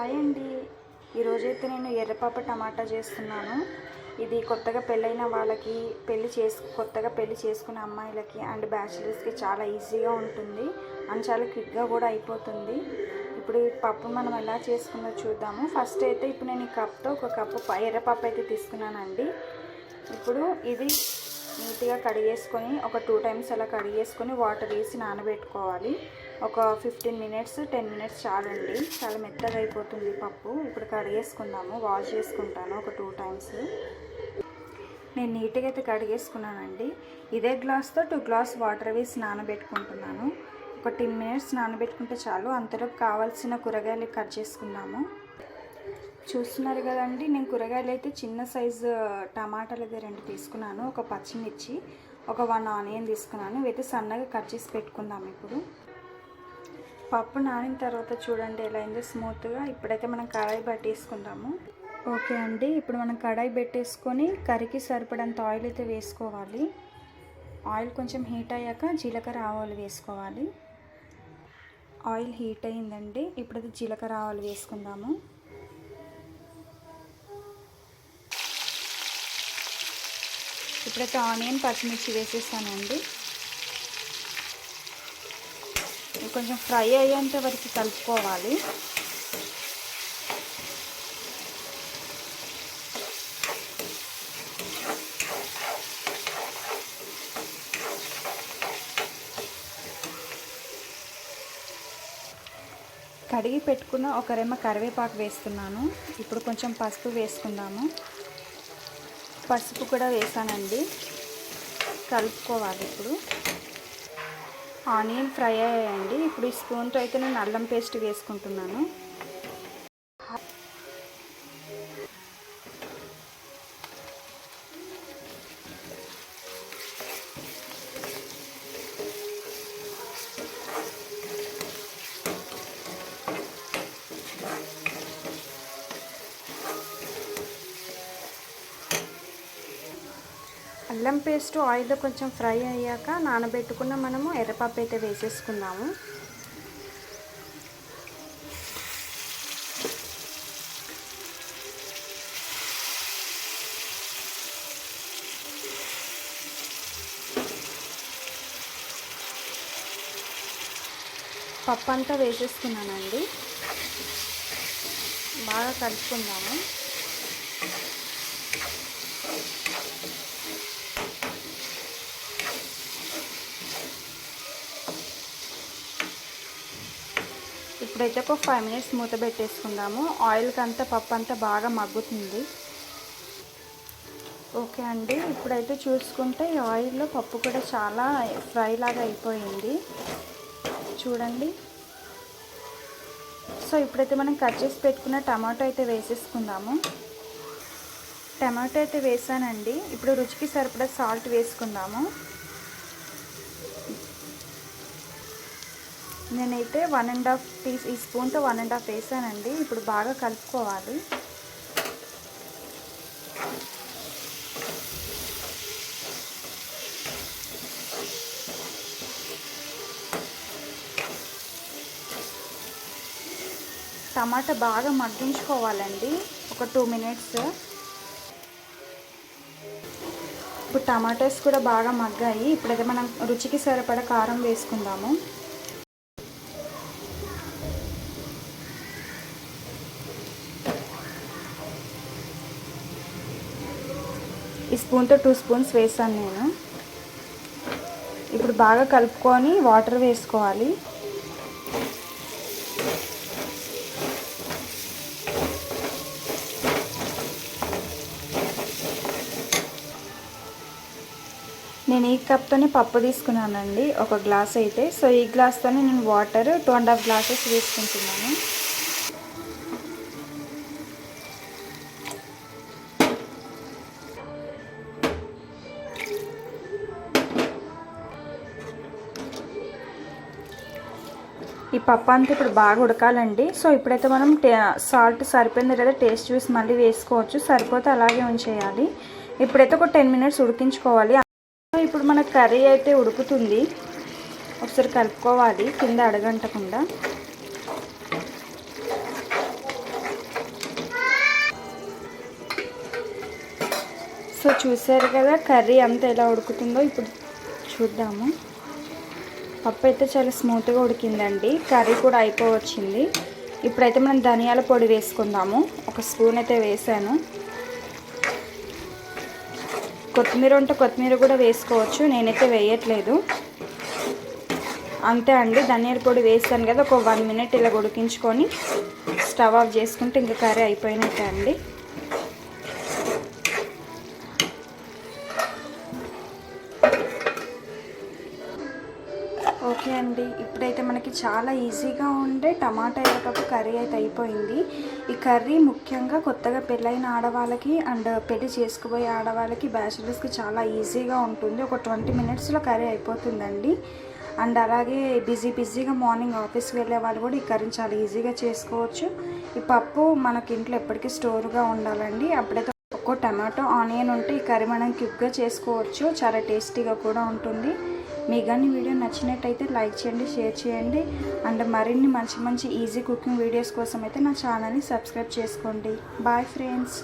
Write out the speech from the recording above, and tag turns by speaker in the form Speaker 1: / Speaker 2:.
Speaker 1: Hi అండి. ఈరోజైతే నేను ఎర్రపాపు టమాటా చేస్తున్నాను. ఇది కొత్తగా పెళ్ళైన వాళ్ళకి పెళ్ళి చేసు కొత్తగా పెళ్ళి చేసుకున్న అమ్మాయిలకి అండ్ బ్యాచిలర్స్కి చాలా ఈజీగా ఉంటుంది. అండ్ చాలా క్విక్గా కూడా అయిపోతుంది. ఇప్పుడు ఈ పప్పు మనం ఎలా చేసుకుందో చూద్దాము. ఫస్ట్ అయితే ఇప్పుడు నేను ఈ కప్తో ఒక కప్పు ఎర్రపప్పు అయితే తీసుకున్నానండి. ఇప్పుడు ఇది నీట్గా కడిగేసుకొని ఒక టూ టైమ్స్ అలా కడిగేసుకొని వాటర్ వేసి నానబెట్టుకోవాలి. ఒక ఫిఫ్టీన్ మినిట్స్ టెన్ మినిట్స్ చాలండి. చాలా మెత్తగా అయిపోతుంది పప్పు. ఇప్పుడు కడిగేసుకుందాము. వాష్ చేసుకుంటాను ఒక టూ టైమ్స్. నేను నీట్గా అయితే కడిగేసుకున్నానండి. ఇదే గ్లాస్తో టూ గ్లాస్ వాటర్ వేసి నానబెట్టుకుంటున్నాను. ఒక టెన్ మినిట్స్ నానబెట్టుకుంటే చాలు. అంతలోపు కావాల్సిన కూరగాయలు కట్ చేసుకుందాము. చూస్తున్నారు కదండి నేను కూరగాయలు అయితే చిన్న సైజు టమాటాలు అయితే రెండు తీసుకున్నాను ఒక పచ్చిమిర్చి ఒక వన్ ఆనియన్ తీసుకున్నాను. ఇవైతే సన్నగా కట్ చేసి పెట్టుకుందాం ఇప్పుడు. పప్పు నానిన తర్వాత చూడండి ఎలా అయిందో స్మూత్గా. ఇప్పుడైతే మనం కడాయి పట్టేసుకుందాము ఓకే అండి ఇప్పుడు మనం కడాయి పెట్టేసుకొని కర్రీకి సరిపడంత ఆయిల్ అయితే వేసుకోవాలి. ఆయిల్ కొంచెం హీట్ అయ్యాక జీలకర్ర ఆవాలు వేసుకోవాలి. ఆయిల్ హీట్ అయిందండి ఇప్పుడైతే జీలకర్ర ఆవాలు వేసుకుందాము. ఇప్పుడైతే ఆనియన్ పచ్చిమిర్చి వేసేస్తానండి. కొంచెం ఫ్రై అయ్యేంత వరకు కలుపుకోవాలి. కడిగి పెట్టుకున్న ఒక రెమ్మ కరివేపాకు వేస్తున్నాను. ఇప్పుడు కొంచెం పసుపు వేసుకుందాము. పసుపు కూడా వేసానండి. కలుపుకోవాలి ఇప్పుడు. ఆనియన్ ఫ్రై అయ్యాయండి. ఇప్పుడు ఈ స్పూన్తో అయితే నేను అల్లం పేస్ట్ వేసుకుంటున్నాను. అల్లం పేస్ట్ ఆయిల్లో కొంచెం ఫ్రై అయ్యాక నానబెట్టుకున్న మనము ఎర్రపప్పు అయితే వేసేసుకుందాము. పప్పు అంతా వేసేసుకున్నానండి. బాగా కలుపుకుందాము. ఇప్పుడైతే ఒక ఫైవ్ మినిట్స్ మూత పెట్టేసుకుందాము. ఆయిల్కి అంతా పప్పు అంతా బాగా మగ్గుతుంది. ఓకే అండి. ఇప్పుడైతే చూసుకుంటే ఈ ఆయిల్లో పప్పు కూడా చాలా ఫ్రై లాగా అయిపోయింది. చూడండి. సో ఇప్పుడైతే మనం కట్ చేసి పెట్టుకున్న టమాటో అయితే వేసేసుకుందాము. టమాటో అయితే వేసానండి. ఇప్పుడు రుచికి సరిపడా సాల్ట్ వేసుకుందాము. నేనైతే వన్ అండ్ హాఫ్ టీ ఈ స్పూన్తో వన్ అండ్ హాఫ్ వేసానండి. ఇప్పుడు బాగా కలుపుకోవాలి. టమాటా బాగా మగ్గించుకోవాలండి. ఒక టూ మినిట్స్. ఇప్పుడు టమాటోస్ కూడా బాగా మగ్గాయి. ఇప్పుడైతే మనం రుచికి సరిపడా కారం వేసుకుందాము. ఈ స్పూన్తో టూ స్పూన్స్ వేసాను నేను. ఇప్పుడు బాగా కలుపుకొని వాటర్ వేసుకోవాలి. నేను ఈ కప్తోనే పప్పు తీసుకున్నానండి ఒక గ్లాస్ అయితే. సో ఈ గ్లాస్తోనే నేను water two and half glasses వేసుకుంటున్నాను పప్పు అంతా ఇప్పుడు బాగా ఉడకాలండి. సో ఇప్పుడైతే మనం సాల్ట్ సరిపోయింది కదా టేస్ట్ చూసి మళ్ళీ వేసుకోవచ్చు. సరిపోతే అలాగే ఉంచేయాలి. ఇప్పుడైతే ఒక టెన్ మినిట్స్ ఉడికించుకోవాలి. ఇప్పుడు మన కర్రీ అయితే ఉడుకుతుంది. ఒకసారి కలుపుకోవాలి కింద అడగంటకుండా. సో చూసారు కదా కర్రీ అంతా ఎలా ఉడుకుతుందో. ఇప్పుడు చూద్దాము. పప్పు అయితే చాలా స్మూత్గా ఉడికిందండి. కర్రీ కూడా అయిపోవచ్చింది. ఇప్పుడైతే మనం ధనియాల పొడి వేసుకుందాము. ఒక స్పూన్ అయితే వేసాను. కొత్తిమీర ఉంటే కొత్తిమీర కూడా వేసుకోవచ్చు. నేనైతే వేయట్లేదు. అంతే అండి ధనియాల పొడి వేస్తాను కదా ఒక వన్ మినిట్ ఇలా ఉడికించుకొని స్టవ్ ఆఫ్ చేసుకుంటే ఇంకా కర్రీ అయిపోయినట్టే అండి. అండి. ఇప్పుడైతే మనకి చాలా ఈజీగా ఉండే టమాటా ఎరకపు కర్రీ అయితే అయిపోయింది. ఈ కర్రీ ముఖ్యంగా కొత్తగా పెళ్ళైన ఆడవాళ్ళకి అండ్ పెళ్ళి చేసుకుపోయే ఆడవాళ్ళకి బ్యాచిలర్స్కి చాలా ఈజీగా ఉంటుంది. ఒక ట్వంటీ మినిట్స్లో కర్రీ అయిపోతుందండి. అండ్ అలాగే బిజీ బిజీగా మార్నింగ్ ఆఫీస్కి వెళ్ళే వాళ్ళు కూడా ఈ కర్రీని చాలా ఈజీగా చేసుకోవచ్చు. ఈ పప్పు మనకి ఇంట్లో ఎప్పటికీ స్టోర్గా ఉండాలండి. అప్పుడైతే ఒక్కో టమాటో ఆనియన్ ఉంటే ఈ కర్రీ మనం క్విక్గా చేసుకోవచ్చు. చాలా టేస్టీగా కూడా ఉంటుంది. మీకు కానీ వీడియో నచ్చినట్టయితే లైక్ చేయండి షేర్ చేయండి. అండ్ మరిన్ని మంచి మంచి ఈజీ కుకింగ్ వీడియోస్ కోసం అయితే నా ఛానల్ని సబ్స్క్రైబ్ చేసుకోండి. Bye friends